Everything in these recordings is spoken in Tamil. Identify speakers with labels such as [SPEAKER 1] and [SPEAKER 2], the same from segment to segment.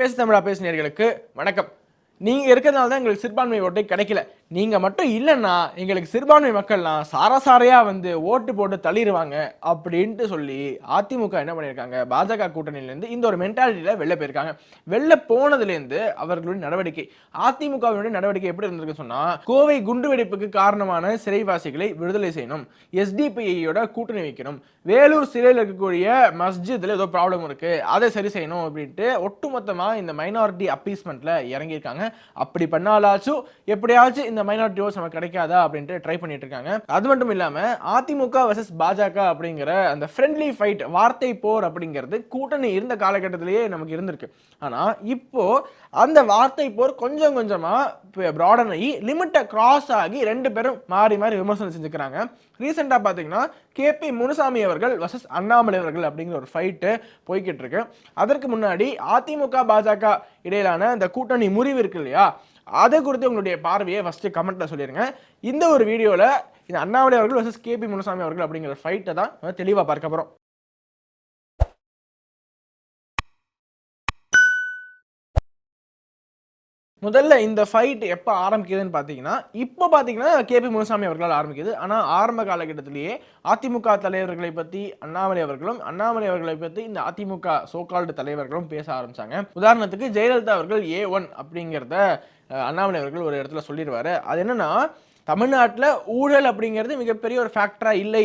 [SPEAKER 1] பேசு தமிழா பேசினர்களுக்கு வணக்கம். நீங்கள் இருக்கிறதுனால தான் எங்களுக்கு சிறுபான்மை ஓட்டை கிடைக்கல. நீங்கள் மட்டும் இல்லைன்னா எங்களுக்கு சிறுபான்மை மக்கள்லாம் சாரசாரையாக வந்து ஓட்டு போட்டு தள்ளிடுவாங்க அப்படின்ட்டு சொல்லி அதிமுக என்ன பண்ணியிருக்காங்க? பாஜக கூட்டணியிலேருந்து இந்த ஒரு மென்டாலிட்டியில் வெளில போயிருக்காங்க. வெளில போனதுலேருந்து அவர்களுடைய நடவடிக்கை அதிமுகவினுடைய நடவடிக்கை எப்படி இருந்திருக்கு சொன்னால் கோவை குண்டுவெடிப்புக்கு காரணமான சிறைவாசிகளை விடுதலை செய்யணும் எஸ்டிபிஐயோட கூட்டணி வைக்கணும் வேலூர் சிறையில் இருக்கக்கூடிய மஸ்ஜித்தில் ஏதோ ப்ராப்ளம் இருக்குது அதை சரி செய்யணும் அப்படின்ட்டு ஒட்டுமொத்தமாக இந்த மைனாரிட்டி அப்பீஸ்மெண்ட்டில் இறங்கியிருக்காங்க. அப்படி பண்ணாலாச்சும் எப்படியாச்சும் இந்த மைனாரிட்டி ஓட்ஸ் நமக்கு கிடைக்காதா அப்படின்ட்டு ட்ரை பண்ணிட்டு இருக்காங்க அது மட்டும் இல்லாம அதிமுக வர்சஸ் பாஜக அப்படிங்கிற அந்த ஃப்ரெண்ட்லி ஃபைட் வார்த்தை போர் அப்படிங்கிறது கூட்டணி இருந்த காலகட்டத்திலேயே நமக்கு இருந்திருக்கு. ஆனா இப்போ அந்த வார்த்தை போர் கொஞ்சம் கொஞ்சமா ப்ராடன் ஆகி லிமிட்டை கிராஸ் ஆகி ரெண்டு பேரும் மாறி மாறி விமர்சனம் செஞ்சுக்கிறாங்க. ரீசெண்டாக பார்த்தீங்கன்னா கேபி முனுசாமி அவர்கள் வர்சஸ் அண்ணாமலை அவர்கள் அப்படிங்கிற ஒரு ஃபைட்டு போய்கிட்டு இருக்கு அதற்கு முன்னாடி அதிமுக பாஜக இடையிலான இந்த கூட்டணி முறிவு இருக்கு இல்லையா? அதை குறித்து உங்களுடைய பார்வையை ஃபஸ்ட்டு கமெண்ட்டில் சொல்லிடுங்க இந்த ஒரு வீடியோவில் இந்த அண்ணாமலை அவர்கள் வர்சஸ் கேபி முனுசாமி அவர்கள் அப்படிங்கிற ஃபைட்டை தான் தெளிவாக பார்க்க போகிறோம் முதல்ல இந்த ஃபைட் எப்போ ஆரம்பிக்குதுன்னு பார்த்தீங்கன்னா இப்போ பார்த்தீங்கன்னா கேபி முனுசாமி அவர்களால் ஆரம்பிக்குது. ஆனால் ஆரம்ப காலகட்டத்திலேயே அதிமுக தலைவர்களை பற்றி அண்ணாமலை அவர்களும் அண்ணாமலை அவர்களை பற்றி இந்த அதிமுக சோகால்டு தலைவர்களும் பேச ஆரம்பிச்சாங்க. உதாரணத்துக்கு ஜெயலலிதா அவர்கள் ஏ ஒன் அப்படிங்கிறத அண்ணாமலை அவர்கள் ஒரு இடத்துல சொல்லிடுவார். அது என்னன்னா தமிழ்நாட்டில் ஊழல் அப்படிங்கிறது மிகப்பெரிய ஒரு ஃபேக்டராக இல்லை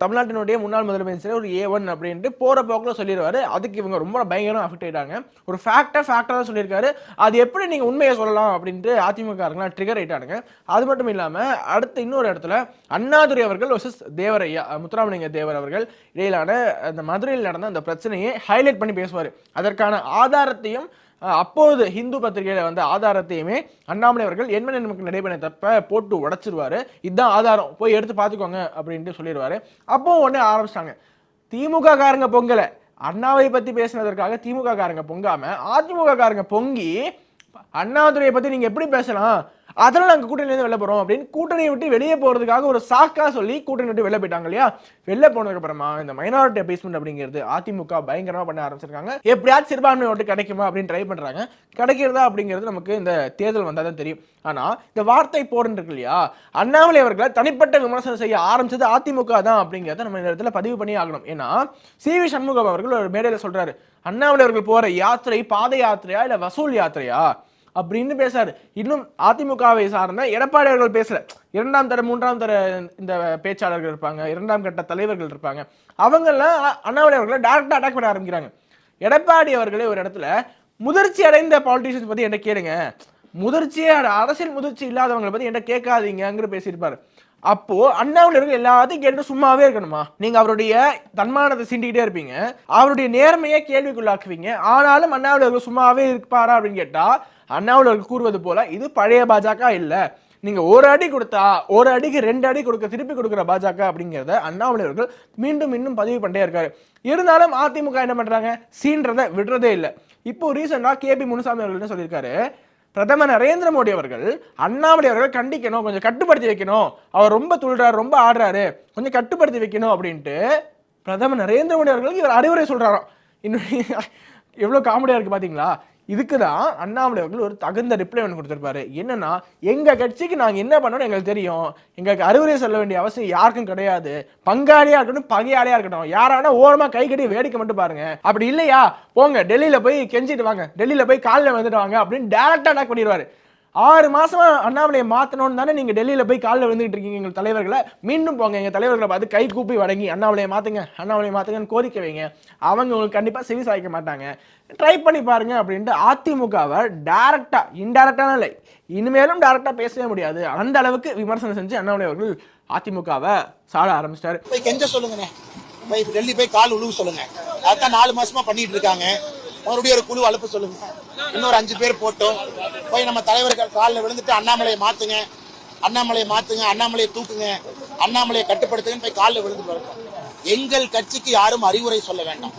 [SPEAKER 1] தமிழ்நாட்டினுடைய முன்னாள் முதலமைச்சர் ஒரு ஏ ஒன் அப்படின்ட்டு போகிற போக்கில் சொல்லிடுவார் அதுக்கு இவங்க ரொம்ப பயங்கரம் அஃபெக்ட் ஆயிட்டாங்க. ஒரு ஃபேக்டாக ஃபேக்டாக தான் சொல்லியிருக்காரு. அது எப்படி நீங்கள் உண்மையை சொல்லலாம் அப்படின்ட்டு அதிமுக ட்ரிகர் ஆயிட்டானுங்க. அது மட்டும் இல்லாமல் அடுத்து இன்னொரு இடத்துல அண்ணாதுரை அவர்கள் வர்சஸ் தேவரையா முத்துராமலிங்க தேவர் அவர்கள் இடையிலான அந்த மதுரையில் நடந்த அந்த பிரச்சனையை ஹைலைட் பண்ணி பேசுவார். அதற்கான ஆதாரத்தையும் அப்போது ஹிந்து பத்திரிகையில் வந்த ஆதாரத்தையுமே அண்ணாமலை அவர்கள் என்ன நமக்கு நடைபெற தப்ப போட்டு உடச்சிருவாரு. இதுதான் ஆதாரம். போய் எடுத்து பார்த்துக்கோங்க அப்படின்ட்டு சொல்லிடுவாரு. அப்போ உடனே ஆரம்பிச்சிட்டாங்க. திமுக காரங்க பொங்கலை. அண்ணாவை பத்தி பேசினதற்காக திமுக காரங்க பொங்காம அதிமுக காரங்க பொங்கி அண்ணாதுரையை பத்தி நீங்க எப்படி பேசலாம்? அதனால நாங்கள் கூட்டணியிலேருந்து வெளில போகிறோம் அப்படின்னு கூட்டணியை விட்டு வெளியே போகிறதுக்காக ஒரு சாக்கா சொல்லி கூட்டணி விட்டு வெளில போயிட்டாங்க இல்லையா? வெளில போனதுக்கப்புறமா இந்த மைனாரிட்டி அபேஸ்மெண்ட் அப்படிங்கிறது அதிமுக பயங்கரமாக பண்ண ஆரம்பிச்சிருக்காங்க. எப்படியாச்சும் சிறுபான்மை ஓட்டு கிடைக்குமா அப்படின்னு ட்ரை பண்ணுறாங்க கிடைக்கிறதா அப்படிங்கிறது நமக்கு இந்த தேர்தல் வந்தால் தான் தெரியும். ஆனால் இந்த வார்த்தை போடுன்னு இருக்கு இல்லையா? அண்ணாமலை அவர்களை தனிப்பட்ட விமர்சனம் செய்ய ஆரம்பிச்சது அதிமுக தான் அப்படிங்கிறத நம்ம இந்த இடத்துல பதிவு பண்ணி ஆகணும். ஏன்னா சி வி சண்முகம் அவர்கள் ஒரு மேடையில் சொல்கிறாரு அண்ணாமலை அவர்கள் போகிற யாத்திரை பாத யாத்திரையா இல்லை வசூல் யாத்திரையா? அப்படின்னு பேசுறாரு. இன்னும் அதிமுகவை சார்ந்த எடப்பாடி அவர்கள் பேசுற இரண்டாம் தர மூன்றாம் தர இந்த பேச்சாளர்கள் இருப்பாங்க. இரண்டாம் கட்ட தலைவர்கள் இருப்பாங்க. அவங்கெல்லாம் அண்ணாமலை அவர்களை டேரக்டா அட்டாக் பண்ண ஆரம்பிக்கிறாங்க. எடப்பாடி அவர்களே ஒரு இடத்துல முதிர்ச்சி அடைந்த பாலிட்டிஷியன்ஸ் பத்தி என்ன கேளுங்க. முதிர்ச்சியே அரசியல் முதிர்ச்சி இல்லாதவங்களை பத்தி என்ன கேட்காதீங்கிற பேசியிருப்பாரு. அப்போ அண்ணாமலை எல்லாத்தையும் கேட்டு சும்மாவே இருக்கணுமா? நீங்க அவருடைய தன்மானத்தை சிண்டிக்கிட்டே இருப்பீங்க. அவருடைய நேர்மையை கேள்விக்குள்ளாக்குவீங்க. ஆனாலும் அண்ணாமலை சும்மாவே இருப்பாரா? அப்படின்னு கேட்டா அண்ணாமலை கூறுவது போல இது பழைய பாஜக இல்ல. நீங்க ஒரு அடி கொடுத்தா ஒரு அடிக்கு ரெண்டு அடி கொடுக்க திருப்பி கொடுக்குற பாஜக அப்படிங்கிறத அண்ணாமலை அவர்கள் மீண்டும் மீண்டும் பதிவு பண்ணிட்டே இருக்காரு. இருந்தாலும் அதிமுக என்ன பண்றாங்க? சீன்றதை விடுறதே இல்லை. இப்போ ரீசெண்டா கேபி முனுசாமி அவர்கள் என்ன சொல்லியிருக்காரு. பிரதமர் நரேந்திர மோடி அவர்கள் அண்ணாமலை அவர்கள் கண்டிக்கணும் கொஞ்சம் கட்டுப்படுத்தி வைக்கணும். அவர் ரொம்ப துள்றாரு ரொம்ப ஆடுறாரு. கொஞ்சம் கட்டுப்படுத்தி வைக்கணும் அப்படின்ட்டு பிரதமர் நரேந்திர மோடி அவர்களுக்கு இவர் அறிவுரை சொல்றாராம். இன்னும் எவ்வளவு காமெடியா இருக்கு பாத்தீங்களா? இதுக்கு தான் அண்ணாமலை அவர்கள் ஒரு தகுந்த ரிப்ளை ஒன்று கொடுத்துருப்பாரு. என்னன்னா எங்கள் கட்சிக்கு நாங்கள் என்ன பண்ணணும் எங்களுக்கு தெரியும். எங்களுக்கு அறிவுரை சொல்ல வேண்டிய அவசியம் யாருக்கும் கிடையாது. பங்காளியாக இருக்கட்டும் பகையாளியாக இருக்கட்டும். யாரானா ஓரமாக கை கட்டி வேடிக்கை மட்டும் பாருங்க. அப்படி இல்லையா? போங்க டெல்லியில் போய் கெஞ்சிட்டு வாங்க. டெல்லியில் போய் காலில் வந்துட்டு வாங்க அப்படின்னு டேரெக்டாக அட்டாக் பண்ணிடுவாரு. ஆறு மாசமா அண்ணாமலையை மாத்தணும்னு தானே நீங்க டெல்லியில போய் காலில் விழுந்துட்டு இருக்கீங்க எங்கள் தலைவர்களை. மீண்டும் போங்க எங்க தலைவர்களை பார்த்து கை கூப்பி வணங்கி அண்ணாமலையை மாத்துங்க அண்ணாமலையை மாத்துங்கன்னு கோரிக்கை வைங்க. அவங்க உங்களுக்கு கண்டிப்பா செவி சாய்க்க மாட்டாங்க. ட்ரை பண்ணி பாருங்க அப்படின்ட்டு அதிமுகவை டைரக்டா இன்டைரக்டான இல்லை இனிமேலும் டைரக்டா பேசவே முடியாது. அந்த அளவுக்கு விமர்சனம் செஞ்சு அண்ணாமலை அவர்கள் அதிமுகவை சாட ஆரம்பிச்சிட்டாரு.
[SPEAKER 2] போய் கெஞ்ச சொல்லுங்கண்ணே. போய் டெல்லி போய் கால் உழுவு சொல்லுங்க. அதான் நாலு மாசமா பண்ணிட்டு இருக்காங்க. மறுபடியும் ஒரு குழு அனுப்ப சொல்லுங்க இன்னொரு அஞ்சு பேர் போட்டோம். போய் நம்ம தலைவர்கள் காலில் விழுந்துட்டு அண்ணாமலையை மாத்துங்க. அண்ணாமலையை மாத்துங்க அண்ணாமலையை தூக்குங்க அண்ணாமலையை கட்டுப்படுத்துங்கன்னு போய் காலில் விழுந்து வரட்டும் எங்கள் கட்சிக்கு யாரும் அறிவுரை சொல்ல வேண்டாம்.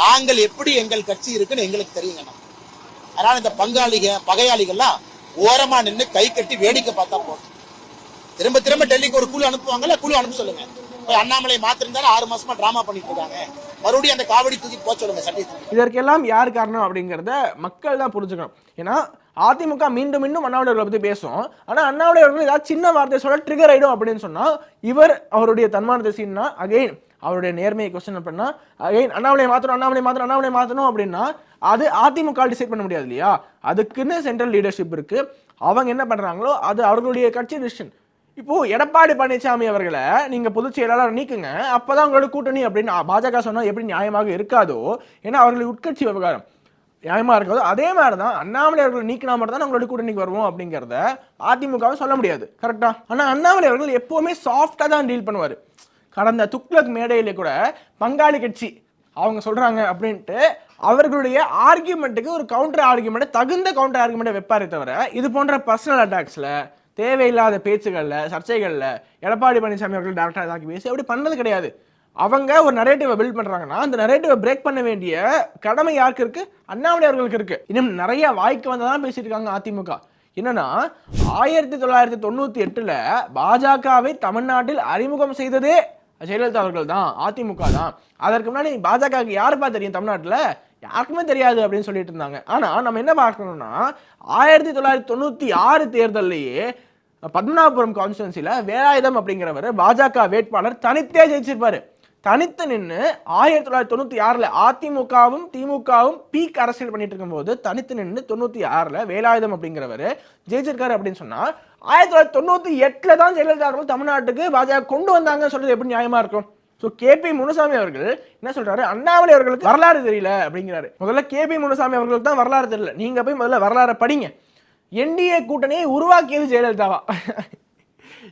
[SPEAKER 2] நாங்கள் எப்படி எங்கள் கட்சி இருக்குன்னு எங்களுக்கு தெரியுங்கண்ணா அதனால இந்த பங்காளிக பகையாளிகள்லாம் ஓரமா நின்று கை கட்டி வேடிக்கை பார்த்தா போதும். திரும்ப திரும்ப டெல்லிக்கு ஒரு குழு அனுப்புவாங்கல்ல குழு அனுப்ப சொல்லுங்க. அண்ணாமலை மாத்திருந்தாலும் ஆறு மாசமா டிராமா பண்ணிட்டு இருக்காங்க. மறுபடியும் அந்த காவடி தூக்கி போக சொல்லுங்க சட்டத்தை
[SPEAKER 1] இதற்கெல்லாம் யார் காரணம் அப்படிங்கிறத மக்கள் தான் புரிஞ்சுக்கணும். ஏன்னா அதிமுக மீண்டும் மீண்டும் அண்ணாமலை பற்றி பத்தி பேசும். ஆனா அண்ணாமலை ஏதாவது சின்ன வார்த்தை சொல்ல ட்ரிகர் ஆயிடும் அப்படின்னு சொன்னா இவர் அவருடைய தன்மானத்தை சீன்னா அகைன் அவருடைய நேர்மையை கொஸ்டின் அப்படின்னா அகைன் அண்ணாமலை மாத்தணும் அண்ணாமலை மாத்தணும் அண்ணாமலை மாத்தணும் அப்படின்னா அது அதிமுக டிசைட் பண்ண முடியாது இல்லையா? அதுக்குன்னு சென்ட்ரல் லீடர்ஷிப் இருக்கு. அவங்க என்ன பண்றாங்களோ அது அவர்களுடைய கட்சி டிசிஷன் இப்போ எடப்பாடி பழனிசாமி அவர்களை நீங்க பொதுச் செயலாளர் நீக்குங்க. அப்பதான் உங்களோட கூட்டணி அப்படின்னு பாஜக சொன்னா எப்படி நியாயமாக இருக்காதோ? ஏன்னா அவர்களுடைய உட்கட்சி விவகாரம் நியாயமா இருக்காதோ? அதே மாதிரி தான் அண்ணாமலை அவர்கள் நீக்கினா மட்டும் தான் உங்களோட கூட்டணிக்கு வருவோம் அப்படிங்கிறத அதிமுகவை சொல்ல முடியாது. கரெக்டா ஆனா அண்ணாமலை அவர்கள் எப்பவுமே சாஃப்டா தான் டீல் பண்ணுவாரு. கடந்த துக்ளக் மேடையில கூட பங்காளி கட்சி அவங்க சொல்றாங்க அப்படின்ட்டு அவர்களுடைய ஆர்கியூமெண்ட்டுக்கு ஒரு கவுண்டர் ஆர்கியூமெண்ட் தகுந்த கவுண்டர் ஆர்கியூமெண்ட் வைப்பாரே தவிர இது போன்ற பர்சனல் அட்டாக்ஸ்ல தேவையில்லாத பேச்சுகளில் சர்ச்சைகளில் எடப்பாடி பழனிசாமி அவர்கள் டேரக்டாக தாக்கி பேசி அப்படி பண்ணது கிடையாது. அவங்க ஒரு நரேட்டிவை பில்ட் பண்ணுறாங்கன்னா அந்த நரேட்டிவை பிரேக் பண்ண வேண்டிய கடமை யாருக்கு இருக்கு? அண்ணாமலை அவர்களுக்கு இருக்கு. இன்னும் நிறைய வாய்க்கு வந்ததான் பேசிட்டு இருக்காங்க அதிமுக. என்னன்னா ஆயிரத்தி தொள்ளாயிரத்தி தொண்ணூற்றி எட்டில் பாஜகவை தமிழ்நாட்டில் அறிமுகம் செய்ததே ஜெயலலிதா அவர்கள் தான் அதிமுக தான். அதற்கு முன்னாடி பாஜகவுக்கு யாருப்பா தெரியும் தமிழ்நாட்டில்? யாருக்குமே தெரியாது அப்படின்னு சொல்லிட்டு இருந்தாங்க ஆனால் நம்ம என்ன பார்க்கணும்னா ஆயிரத்தி தொள்ளாயிரத்தி தொண்ணூற்றி ஆறு தேர்தல்லையே பத்மநாபபுரம் கான்ஸ்டுவன்சில வேலாயுதம் அப்படிங்கிறவர் பாஜக வேட்பாளர் தனித்தே ஜெயிச்சிருப்பாரு. தனித்து நின்று ஆயிரத்தி தொள்ளாயிரத்தி தொண்ணூற்றி ஆறில் அதிமுகவும் திமுகவும் பீக் அரசியல் பண்ணிட்டு இருக்கும்போது தனித்து நின்று தொண்ணூற்றி ஆறில் வேலாயுதம் அப்படிங்கிறவர் ஜெயிச்சிருக்காரு அப்படின்னு சொன்னால் ஆயிரத்தி தொள்ளாயிரத்தி தொண்ணூற்றி எட்டில் தான் ஜெயலலிதா அவர்கள் தமிழ்நாட்டுக்கு பாஜக கொண்டு வந்தாங்கன்னு சொல்கிறது எப்படி நியாயமாக இருக்கும்? ஸோ கேபி முனுசாமி அவர்கள் என்ன சொல்றாரு? அண்ணாமலை அவர்களுக்கு வரலாறு தெரியல அப்படிங்கிறாரு. முதல்ல கேபி முனுசாமி அவர்களுக்கு தான் வரலாறு தெரியல. நீங்க போய் முதல்ல வரலாறை படிங்க. என்டிஏ கூட்டணியை உருவாக்கியது ஜெயலலிதாவா?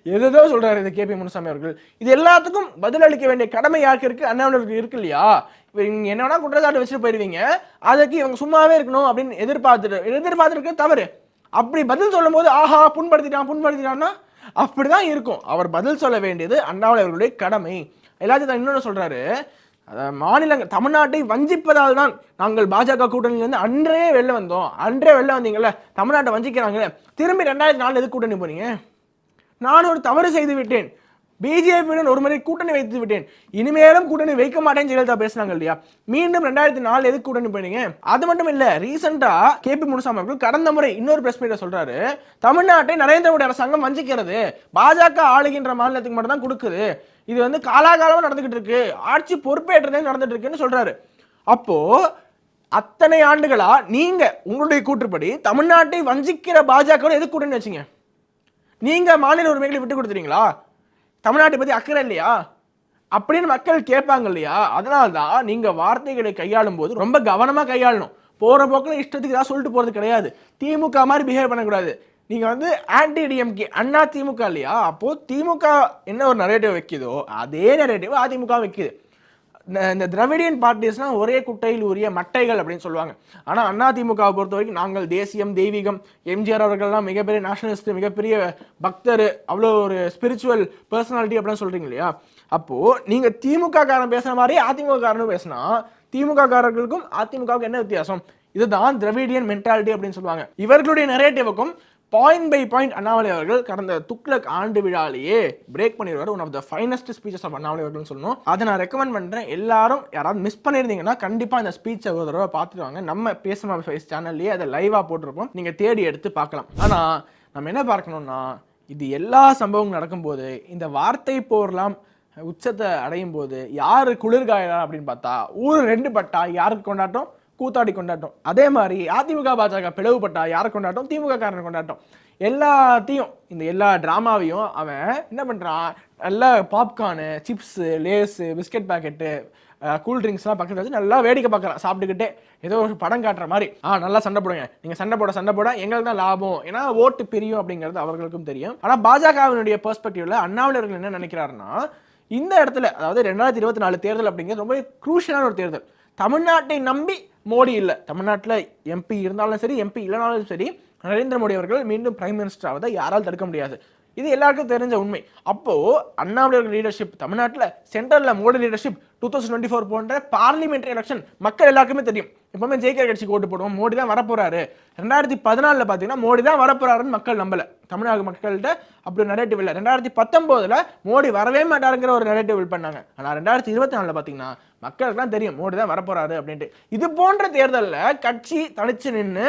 [SPEAKER 1] எதோ சொல்றாரு இந்த கேபி முனுசாமி அவர்கள். இது எல்லாத்துக்கும் பதிலளிக்க வேண்டிய கடமை யாருக்கு இருக்கு? அண்ணாமலைக்கு இருக்கு இல்லையா? இப்போ நீங்க என்ன வேணா குற்றச்சாட்டு வச்சுட்டு போயிருவீங்க. அதுக்கு இவங்க சும்மாவே இருக்கணும் அப்படின்னு எதிர்பார்த்துட்டு எதிர்பார்த்துருக்கு தவறு. அப்படி பதில் சொல்லும் போது ஆஹா புண்படுத்திட்டான் புண்படுத்திட்டான்னா அப்படிதான் இருக்கும். அவர் பதில் சொல்ல வேண்டியது அண்ணாமலை அவர்களுடைய கடமை. எல்லாத்தையும் தான் இன்னொன்று சொல்கிறாரு அதாவது மாநிலங்கள் தமிழ்நாட்டை வஞ்சிப்பதால் தான் நாங்கள் பாஜக கூட்டணியிலேருந்து அன்றே வெளில வந்தோம். அன்றே வெளில வந்தீங்கல்ல தமிழ்நாட்டை வஞ்சிக்கிறாங்களே. திரும்பி ரெண்டாயிரத்தி நாலு எது கூட்டணி போனீங்க? நான் ஒரு தவறு செய்து விட்டேன். பிஜேபியுடன் ஒரு முறை கூட்டணி வைத்து விட்டேன். இனிமேலும் கூட்டணி வைக்க மாட்டேன்னு ஜெயலலிதா பேசினாங்க இல்லையா? மீண்டும் ரெண்டாயிரத்தி நாலு எதுக்கு கூட்டணி போனீங்க? அது மட்டும் இல்ல ரீசெண்டா கேபி முனுசாமி அவர்கள் கடந்த முறை இன்னொரு பிரஸ் மீட்ல சொல்றாரு தமிழ்நாட்டை நரேந்திர மோடி அரசாங்கம் வஞ்சிக்கிறது. பாஜக ஆளுகின்ற மாநிலத்துக்கு மட்டும் தான் கொடுக்குது. இது வந்து காலாகாலமா நடந்துகிட்டு இருக்கு. ஆட்சி பொறுப்பேற்றதே நடந்துட்டு இருக்குன்னு சொல்றாரு. அப்போ அத்தனை ஆண்டுகளா நீங்க உங்களுடைய கூற்றுப்படி தமிழ்நாட்டை வஞ்சிக்கிற பாஜக எதுக்கு கூட்டணி வச்சீங்க? நீங்க மாநில உரிமைகளை விட்டு கொடுத்துறீங்களா தமிழ்நாட்டை பற்றி அக்கறை இல்லையா? அப்படின்னு மக்கள் கேட்பாங்க இல்லையா? அதனால தான் நீங்கள் வார்த்தைகளை கையாளும் போது ரொம்ப கவனமாக கையாளணும். போகிற போக்கில் இஷ்டத்துக்கு ஏதாவது சொல்லிட்டு போகிறது கிடையாது. திமுக மாதிரி பிஹேவ் பண்ணக்கூடாது. நீங்கள் வந்து ஆன்டி டிஎம்கே அண்ணா திமுக இல்லையா? அப்போது திமுக என்ன ஒரு நரேட்டிவ் வைக்குதோ அதே நரேட்டிவ் அதிமுக வைக்குது. இந்த- இந்த திராவிடியன் பார்ட்டிஸ்லாம் ஒரே குட்டையில் உரிய மட்டைகள் அப்படின்னு சொல்லுவாங்க. ஆனால் அண்ணா திமுகவை பொறுத்த வரைக்கும் நாங்கள் தேசியம் தெய்வீகம் எம்ஜிஆர் அவர்கள்லாம் மிகப்பெரிய நேஷனலிஸ்ட் மிகப்பெரிய பக்தர் அவ்வளோ ஒரு ஸ்பிரிச்சுவல் பர்சனாலிட்டி அப்படின்னு சொல்கிறீங்க இல்லையா? அப்போது நீங்கள் திமுக காரன் பேசுகிற மாதிரி அதிமுக காரனும் பேசினா திமுக காரர்களுக்கும் அதிமுகவுக்கும் என்ன வித்தியாசம்? இதுதான் திராவிடியன் மென்டாலிட்டி அப்படின்னு சொல்லுவாங்க. இவர்களுடைய நரேட்டிவுக்கும் பாயிண்ட் பை பாயிண்ட் அண்ணாமலை அவர்கள் கடந்த துக்ளக் ஆண்டு விழாலேயே பிரேக் பண்ணிடுவார் one of the finest speeches of Annamalai அவர்கள் சொல்லணும். அதை நான் ரெக்கமெண்ட் பண்ணுறேன் எல்லாரும் யாராவது மிஸ் பண்ணியிருந்தீங்கன்னா கண்டிப்பாக இந்த ஸ்பீச்சை ஒரு தடவை பார்த்துருவாங்க. நம்ம பேசுமா ஃபைஸ் சேனல்லையே அதை லைவாக போட்டிருப்போம். நீங்கள் தேடி எடுத்து பார்க்கலாம். ஆனால் நம்ம என்ன பார்க்கணும்னா இது எல்லா சம்பவங்களும் நடக்கும்போது இந்த வார்த்தை போர்லாம் உச்சத்தை அடையும் போது யார் குளிர்காயலாம் அப்படின்னு பார்த்தா ஊர் ரெண்டு பட்டா யாருக்கு கொண்டாட்டம்? கூத்தாடி கொண்டாட்டம். அதே மாதிரி அதிமுக பாஜக பிளவுபட்டா யாரை கொண்டாட்டம்? திமுக காரனை கொண்டாட்டம். எல்லாத்தையும் இந்த எல்லா டிராமாவையும் அவன் என்ன பண்ணுறான் நல்லா popcorn chips Lay's biscuit packet cool ட்ரிங்க்ஸ்லாம் பக்கத்தில் வச்சு நல்லா வேடிக்கை பார்க்குறான். சாப்பிட்டுக்கிட்டே ஏதோ ஒரு படம் காட்டுற மாதிரி. ஆ நல்லா சண்டை போடுங்க. நீங்கள் சண்டை போட சண்டை போட எங்களுக்கு தான் லாபம். ஏன்னா ஓட்டு பிரியும் அப்படிங்கிறது அவர்களுக்கும் தெரியும். ஆனால் பாஜகவினுடைய பெர்ஸ்பெக்டிவில் அண்ணாமலை என்ன நினைக்கிறாருன்னா இந்த இடத்துல அதாவது ரெண்டாயிரத்தி இருபத்தி நாலு தேர்தல் அப்படிங்கிறது ரொம்ப குரூஷியலான ஒரு தேர்தல். தமிழ்நாட்டை நம்பி மோடி இல்லை. தமிழ்நாட்டில் எம்பி இருந்தாலும் சரி எம்பி இல்லைனாலும் சரி நரேந்திர மோடி அவர்கள் மீண்டும் பிரைம் மினிஸ்டர் ஆவதை யாரால் தடுக்க முடியாது. இது எல்லாருக்கும் தெரிஞ்ச உண்மை. அப்போது அண்ணாமலை லீடர்ஷிப் தமிழ்நாட்டில் சென்ட்ரலில் Modi leadership two thousand twenty four போன்ற பார்லிமெண்ட்ரி எலெக்ஷன் மக்கள் எல்லாருக்குமே தெரியும். எப்பவுமே ஜெயிக்கிற கட்சிக்கு ஓட்டு போடுவோம் மோடி தான் வரப்போறாரு. ரெண்டாயிரத்தி பதினாலில் பார்த்தீங்கன்னா மோடி தான் வரப்போறாருன்னு மக்கள் நம்பலை. தமிழக மக்கள்கிட்ட அப்படி நரேட்டிவ் இல்லை. ரெண்டாயிரத்தி பத்தொம்போதில் மோடி வரவே மாட்டாருங்கிற ஒரு நரேட்டிவ் பண்ணாங்க. ஆனால் ரெண்டாயிரத்தி இருபத்தி நாலில் பார்த்தீங்கன்னா மக்களுக்குலாம் தெரியும் மோடி தான் வரப்போறாரு அப்படின்ட்டு. இது போன்ற தேர்தலில் கட்சி தனிச்சு நின்று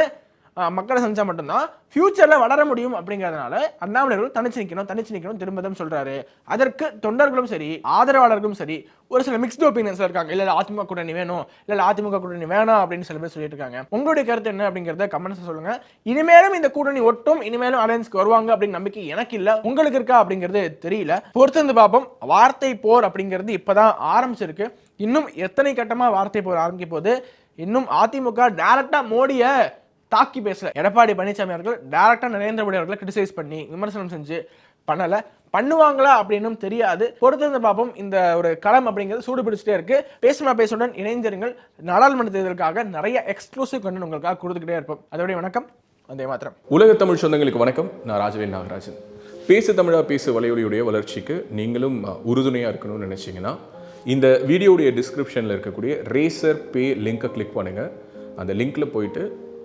[SPEAKER 1] மக்களை சந்திச்சா மட்டும்தான் ஃபியூச்சரில் வளர முடியும் அப்படிங்கிறதுனால அண்ணாமலையர்கள் தனிச்சு நிற்கணும் தனிச்சு நிற்கணும் திரும்பவும் சொல்கிறாரு அதற்கு தொண்டர்களும் சரி ஆதரவாளர்களும் சரி ஒரு சில மிக்ஸ்டு ஒப்பீனியன்ஸ் இருக்காங்க. இல்லை அதிமுக கூட்டணி வேணும் இல்லை அதிமுக கூட்டணி வேணாம் அப்படின்னு சில பேர் சொல்லிட்டு இருக்காங்க. உங்களுடைய கருத்து என்ன அப்படிங்கிறத கமெண்ட்ஸ் சொல்லுங்க. இனிமேலும் இந்த கூட்டணி ஒட்டும் இனிமேலும் அலையன்ஸ்க்கு வருவாங்க அப்படின்னு நம்பிக்கை எனக்கு இல்லை. உங்களுக்கு இருக்கா அப்படிங்கிறது தெரியல. பொறுத்திருந்து பார்ப்போம். வார்த்தை போர் அப்படிங்கிறது இப்போதான் ஆரம்பிச்சிருக்கு. இன்னும் எத்தனை கட்டமாக வார்த்தை போர் ஆரம்பிக்க போது இன்னும் அதிமுக டைரக்டா மோடியை தாக்கி பேசல. எடப்பாடி பழனிசாமி அவர்கள் டைரக்டா நரேந்திர மோடி அவர்களை கிரிட்டிசைஸ் பண்ணி விமர்சனம் செஞ்சு பண்ணல. பண்ணுவாங்களா அப்படின்னும் தெரியாது. பொறுத்திருந்து பார்ப்போம் இந்த ஒரு களம் அப்படிங்கிறது சூடு பிடிச்சிட்டே இருக்கு. பேசுமா பேசுடன் இணைந்திருங்கள். நாடாளுமன்ற தேர்தலுக்காக நிறைய எக்ஸ்க்ளூசிவ் கண்டென்ட் உங்களுக்காக கொடுத்துக்கிட்டே இருப்போம். அதோடைய வணக்கம். அதே மாத்திரம்
[SPEAKER 3] உலக தமிழ் சொந்தங்களுக்கு வணக்கம். நான் ராஜவேல் நாகராஜன். பேசு தமிழா பேசு வலையொலியுடைய வளர்ச்சிக்கு நீங்களும் உறுதுணையாக இருக்கணும்னு நினச்சிங்கன்னா இந்த வீடியோடைய டிஸ்கிரிப்ஷனில் இருக்கக்கூடிய ரேசர் பே லிங்கை கிளிக் பண்ணுங்கள் அந்த லிங்க்கில் போயிட்டு